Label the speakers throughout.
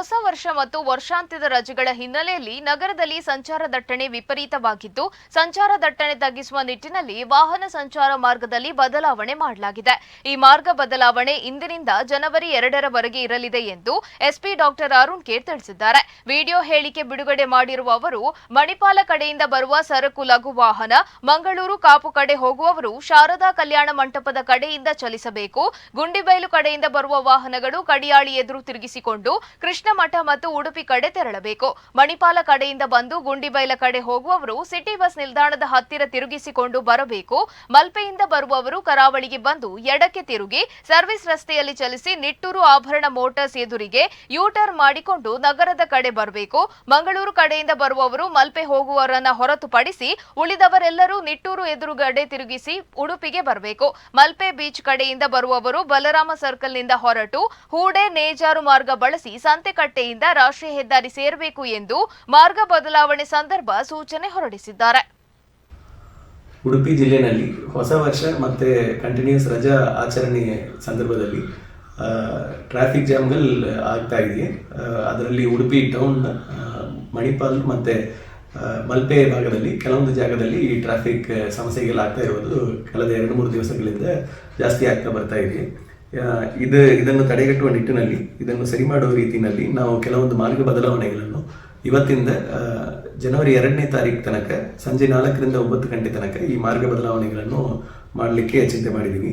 Speaker 1: ಹೊಸ ವರ್ಷ ಮತ್ತು ವರ್ಷಾಂತ್ಯದ ರಜೆಗಳ ಹಿನ್ನೆಲೆಯಲ್ಲಿ ನಗರದಲ್ಲಿ ಸಂಚಾರ ದಟ್ಟಣೆ ವಿಪರೀತವಾಗಿದ್ದು, ಸಂಚಾರ ದಟ್ಟಣೆ ತಗ್ಗಿಸುವ ನಿಟ್ಟಿನಲ್ಲಿ ವಾಹನ ಸಂಚಾರ ಮಾರ್ಗದಲ್ಲಿ ಬದಲಾವಣೆ ಮಾಡಲಾಗಿದೆ. ಈ ಮಾರ್ಗ ಬದಲಾವಣೆ ಇಂದಿನಿಂದ ಜನವರಿ ಎರಡರವರೆಗೆ ಇರಲಿದೆ ಎಂದು ಎಸ್ಪಿ ಡಾಕ್ಟರ್ ಅರುಣ್ ಕೇರ್ ತಿಳಿಸಿದ್ದಾರೆ. ವಿಡಿಯೋ ಹೇಳಿಕೆ ಬಿಡುಗಡೆ ಮಾಡಿರುವ ಅವರು, ಮಣಿಪಾಲ ಕಡೆಯಿಂದ ಬರುವ ಸರಕು, ಲಘು ವಾಹನ, ಮಂಗಳೂರು ಕಾಪು ಕಡೆ ಹೋಗುವವರು ಶಾರದಾ ಕಲ್ಯಾಣ ಮಂಟಪದ ಕಡೆಯಿಂದ ಚಲಿಸಬೇಕು. ಗುಂಡಿಬೈಲು ಕಡೆಯಿಂದ ಬರುವ ವಾಹನಗಳು ಕಡಿಯಾಳಿ ಎದುರು ತಿರುಗಿಸಿಕೊಂಡು ಕೃಷ್ಣ ಮಠ ಮತ್ತು ಉಡುಪಿ ಕಡೆ ತೆರಳಬೇಕು. ಮಣಿಪಾಲ ಕಡೆಯಿಂದ ಬಂದು ಗುಂಡಿಬೈಲ ಕಡೆ ಹೋಗುವವರು ಸಿಟಿ ಬಸ್ ನಿಲ್ದಾಣದ ಹತ್ತಿರ ತಿರುಗಿಸಿಕೊಂಡು ಬರಬೇಕು. ಮಲ್ಪೆಯಿಂದ ಬರುವವರು ಕರಾವಳಿಗೆ ಬಂದು ಎಡಕ್ಕೆ ತಿರುಗಿ ಸರ್ವಿಸ್ ರಸ್ತೆಯಲ್ಲಿ ಚಲಿಸಿ ನಿಟ್ಟೂರು ಆಭರಣ ಮೋಟರ್ಸ್ ಎದುರಿಗೆ ಯೂಟರ್ ಮಾಡಿಕೊಂಡು ನಗರದ ಕಡೆ ಬರಬೇಕು. ಮಂಗಳೂರು ಕಡೆಯಿಂದ ಬರುವವರು ಮಲ್ಪೆ ಹೋಗುವವರನ್ನ ಹೊರತುಪಡಿಸಿ ಉಳಿದವರೆಲ್ಲರೂ ನಿಟ್ಟೂರು ಎದುರುಗಡೆ ತಿರುಗಿಸಿ ಉಡುಪಿಗೆ ಬರಬೇಕು. ಮಲ್ಪೆ ಬೀಚ್ ಕಡೆಯಿಂದ ಬರುವವರು ಬಲರಾಮ ಸರ್ಕಲ್ನಿಂದ ಹೊರಟು ಹೂಡೆ ನೇಜಾರು ಮಾರ್ಗ ಬಳಸಿ ಸಂತೆಕಟ್ಟೆಯಿಂದ ರಾಷ್ಟ್ರೀಯ ಹೆದ್ದಾರಿ ಸೇರಬೇಕು ಎಂದು ಮಾರ್ಗ ಬದಲಾವಣೆ ಸಂದರ್ಭ ಸೂಚನೆ ಹೊರಡಿಸಿದ್ದಾರೆ.
Speaker 2: ಉಡುಪಿ ಜಿಲ್ಲೆಯಲ್ಲಿ ಹೊಸ ವರ್ಷ ಮತ್ತು ಕಂಟಿನ್ಯೂಸ್ ರಜಾ ಆಚರಣೆ ಸಂದರ್ಭದಲ್ಲಿ ಟ್ರಾಫಿಕ್ ಜಾಮ್ಗಳು ಆಗ್ತಾ ಇದೆ. ಅದರಲ್ಲಿ ಉಡುಪಿ ಟೌನ್ ಮಣಿಪಾಲ್ ಮತ್ತು ಮಲ್ಪೆ ಭಾಗದಲ್ಲಿ ಕೆಲವೊಂದು ಜಾಗದಲ್ಲಿ ಈ ಟ್ರಾಫಿಕ್ ಸಮಸ್ಯೆಗಳು ಆಗ್ತಾ ಇರೋದು ಕಳೆದ ಎರಡು ಮೂರು ದಿವಸಗಳಿಂದ ಜಾಸ್ತಿ ಆಗ್ತಾ ಬರ್ತಾ ಇದೆ. ಇದು, ಇದನ್ನು ತಡೆಗಟ್ಟುವ ನಿಟ್ಟಿನಲ್ಲಿ, ಇದನ್ನು ಸರಿ ಮಾಡುವ ರೀತಿಯಲ್ಲಿ ನಾವು ಕೆಲವೊಂದು ಮಾರ್ಗ ಬದಲಾವಣೆಗಳನ್ನು ಇವತ್ತಿಂದ ಜನವರಿ ಎರಡನೇ ತಾರೀಕು ತನಕ, ಸಂಜೆ ನಾಲ್ಕರಿಂದ ಒಂಬತ್ತು ಗಂಟೆ ತನಕ ಈ ಮಾರ್ಗ ಬದಲಾವಣೆಗಳನ್ನು ಮಾಡಲಿಕ್ಕೆ ಚಿಂತೆ ಮಾಡಿದ್ದೀವಿ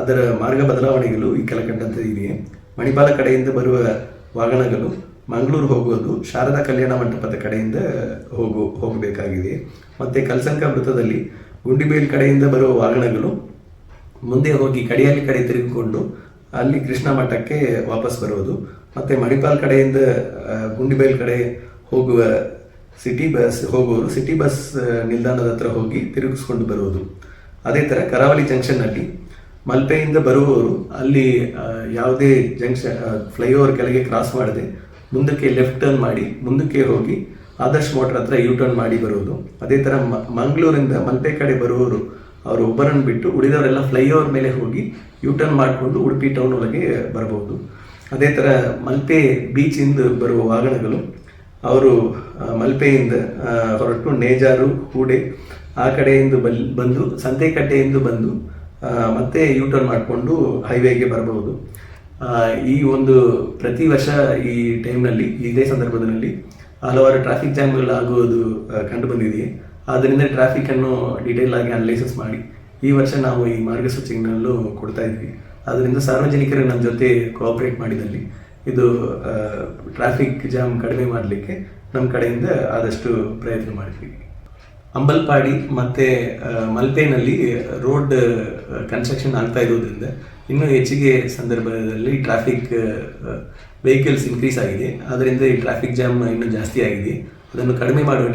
Speaker 2: ಅದರ ಮಾರ್ಗ ಬದಲಾವಣೆಗಳು ಈ ಕೆಳಕಂಡಂತೆ ಇದೆ ಮಣಿಪಾಲ ಕಡೆಯಿಂದ ಬರುವ ವಾಹನಗಳು ಮಂಗಳೂರು ಹೋಗುವುದು ಶಾರದಾ ಕಲ್ಯಾಣ ಮಂಟಪದ ಕಡೆಯಿಂದ ಹೋಗು, ಹೋಗಬೇಕಾಗಿದೆ. ಮತ್ತು ಕಲ್ಸಂಕ ವೃತ್ತದಲ್ಲಿ ಗುಂಡಿಬೇಲ್ ಕಡೆಯಿಂದ ಬರುವ ವಾಹನಗಳು ಮುಂದೆ ಹೋಗಿ ಕಡಿಯಲ್ಲಿ ಕಡೆ ತಿರುಗಿಕೊಂಡು ಅಲ್ಲಿ ಕೃಷ್ಣ ಮಠಕ್ಕೆ ವಾಪಸ್ ಬರುವುದು ಮತ್ತೆ ಮಣಿಪಾಲ್ ಕಡೆಯಿಂದ ಗುಂಡಿಬೈಲ್ ಕಡೆ ಹೋಗುವ ಸಿಟಿ ಬಸ್, ಹೋಗುವವರು ಸಿಟಿ ಬಸ್ ನಿಲ್ದಾಣದ ಹತ್ರ ಹೋಗಿ ತಿರುಗಿಸ್ಕೊಂಡು ಬರುವುದು. ಅದೇ ಥರ ಕರಾವಳಿ ಜಂಕ್ಷನ್ನಲ್ಲಿ ಮಲ್ಪೆಯಿಂದ ಬರುವವರು ಅಲ್ಲಿ ಯಾವುದೇ ಜಂಕ್ಷನ್ ಫ್ಲೈಓವರ್ ಕೆಳಗೆ ಕ್ರಾಸ್ ಮಾಡದೆ ಮುಂದಕ್ಕೆ ಲೆಫ್ಟ್ ಟರ್ನ್ ಮಾಡಿ ಮುಂದಕ್ಕೆ ಹೋಗಿ ಆದರ್ಶ್ ಮೋಟರ್ ಹತ್ರ ಯೂ ಟರ್ನ್ ಮಾಡಿ ಬರುವುದು. ಅದೇ ಥರ ಮಂಗಳೂರಿಂದ ಮಲ್ಪೆ ಕಡೆ ಬರುವವರು ಅವರು ಒಬ್ಬರನ್ನು ಬಿಟ್ಟು ಉಳಿದವರೆಲ್ಲ ಫ್ಲೈಓವರ್ ಮೇಲೆ ಹೋಗಿ ಯೂಟರ್ನ್ ಮಾಡಿಕೊಂಡು ಉಡುಪಿ ಟೌನ್ ಒಳಗೆ ಬರಬಹುದು. ಅದೇ ಥರ ಮಲ್ಪೆ ಬೀಚಿಂದ ಬರುವ ವಾಹನಗಳು, ಅವರು ಮಲ್ಪೆಯಿಂದ ಹೊರಟು ನೇಜಾರು ಕೂಡೆ ಆ ಕಡೆಯಿಂದ ಬಲ್, ಬಂದು ಸಂತೆಕಟ್ಟೆಯಿಂದ ಬಂದು ಮತ್ತೆ ಯೂಟರ್ನ್ ಮಾಡಿಕೊಂಡು ಹೈವೇಗೆ ಬರಬಹುದು. ಈ ಒಂದು ಪ್ರತಿ ವರ್ಷ ಈ ಟೈಮ್ನಲ್ಲಿ, ಇದೇ ಸಂದರ್ಭದಲ್ಲಿ ಹಲವಾರು ಟ್ರಾಫಿಕ್ ಜಾಮ್ಗಳು ಆಗುವುದು ಕಂಡು ಬಂದಿದೆ ಆದ್ದರಿಂದ ಟ್ರಾಫಿಕ್ ಅನ್ನು ಡೀಟೇಲ್ ಆಗಿ ಅನಲೈಸಿಸ್ ಮಾಡಿ. ಈ ವರ್ಷ ನಾವು ಈ ಮಾರ್ಗಸೂಚಿಗಳಲ್ಲೂ ಕೊಡ್ತಾ ಇದ್ವಿ. ಆದ್ದರಿಂದ ಸಾರ್ವಜನಿಕರು ನಮ್ಮ ಜೊತೆ ಕೋಆಪರೇಟ್ ಮಾಡಿದಲ್ಲಿ. ಇದು ಟ್ರಾಫಿಕ್ ಜಾಮ್ ಕಡಿಮೆ ಮಾಡಲಿಕ್ಕೆ ನಮ್ಮ ಕಡೆಯಿಂದ ಆದಷ್ಟು ಪ್ರಯತ್ನ ಮಾಡಿದ್ವಿ. ಅಂಬಲ್ಪಾಡಿ ಮತ್ತೆ ಮಲ್ಪೆನಲ್ಲಿ ರೋಡ್ ಕನ್ಸ್ಟ್ರಕ್ಷನ್ ಆಗ್ತಾ ಇರೋದ್ರಿಂದ ಇನ್ನೂ ಹೆಚ್ಚಿಗೆ ಸಂದರ್ಭದಲ್ಲಿ ಟ್ರಾಫಿಕ್ ವೆಹಿಕಲ್ಸ್ ಇನ್ಕ್ರೀಸ್ ಆಗಿದೆ. ಆದ್ದರಿಂದ ಈ ಟ್ರಾಫಿಕ್ ಜಾಮ್ ಇನ್ನೂ ಜಾಸ್ತಿ ಆಗಿದೆ. ಅದನ್ನು ಕಡಿಮೆ ಮಾಡುವ